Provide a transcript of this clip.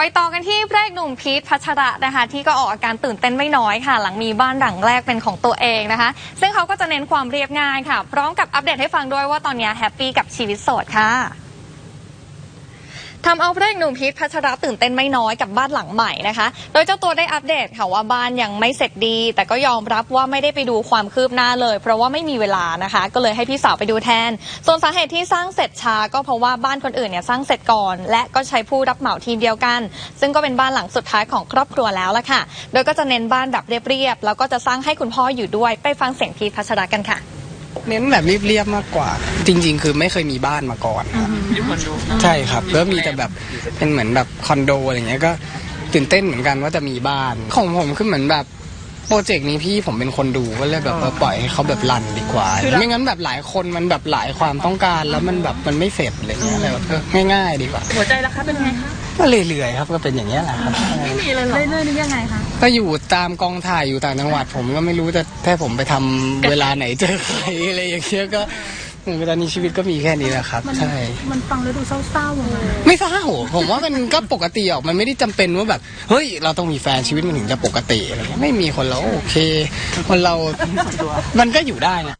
ไปต่อกันที่พระเอกหนุ่มพีทพัชระนะคะ ที่ก็ออกอาการตื่นเต้นไม่น้อยค่ะ หลังมีบ้านหลังแรกเป็นของตัวเองนะคะ ซึ่งเขาก็จะเน้นความเรียบง่ายค่ะ พร้อมกับอัปเดตให้ฟังด้วยว่าตอนนี้แฮปปี้กับชีวิตโสดค่ะ ทำเอาพระเอกหนุ่มพีทพัชระตื่นเต้นไม่น้อยกับบ้านหลังใหม่นะคะ โดยเจ้าตัวได้อัปเดตค่ะว่าบ้านยังไม่เสร็จดี แต่ก็ยอมรับว่าไม่ได้ไปดูความคืบหน้าเลย เพราะว่าไม่มีเวลานะคะ ก็เลยให้พี่สาวไปดูแทน ส่วนสาเหตุที่สร้างเสร็จช้าก็เพราะว่าบ้านคนอื่นเนี่ยสร้างเสร็จก่อน และก็ใช้ผู้รับเหมาทีมเดียวกัน ซึ่งก็เป็นบ้านหลังสุดท้ายของครอบครัวแล้วละค่ะ โดยก็จะเน้นบ้านแบบเรียบๆแล้วก็จะสร้างให้คุณพ่ออยู่ด้วยไปฟังเสียงพีทพัชระกันค่ะ เน้นแบบเรียบๆมากกว่า จริง ๆ คือไม่เคยมีบ้านมาก่อนครับใช่ครับก็มีแต่แบบเป็นเหมือนแบบคอนโดอะไรเงี้ยก็ตื่นเต้นเหมือนกันว่าจะมีบ้านของผมคือเหมือนแบบโปรเจกต์นี้พี่ผมเป็นคนดูก็เลยแบบเออปล่อยให้เขาแบบรันดีกว่า ไม่งั้นแบบหลายคนมันแบบหลายความต้องการแล้วมันแบบมันไม่เสร็จอะไรเงี้ยเลยแบบเออง่าย ๆ ดีกว่าหัวใจราคาเป็นไงคะก็เรื่อยๆครับก็เป็นอย่างเงี้ยแหละครับ ไม่มีเลยเหรอเรื่อยๆนี่ยังไงคะ ก็อยู่ตามกองถ่ายอยู่ต่างจังหวัด ผมก็ไม่รู้จะถ้าผมไปทำเวลาไหนเจอใครอะไรอย่างเงี้ยก็เหมือนเวลานี้ชีวิตก็มีแค่นี้แหละครับ ใช่ มันฟังแล้วดูเศร้าๆอะไม่เศร้าผมว่ามันก็ปกติออกมันไม่ได้จำเป็นว่าแบบ เฮ้ย เราต้องมีแฟนชีวิตมันถึงจะปกติอะไรเงี้ยไม่มีคนเราโอเค คนเรา มันก็อยู่ได้นะ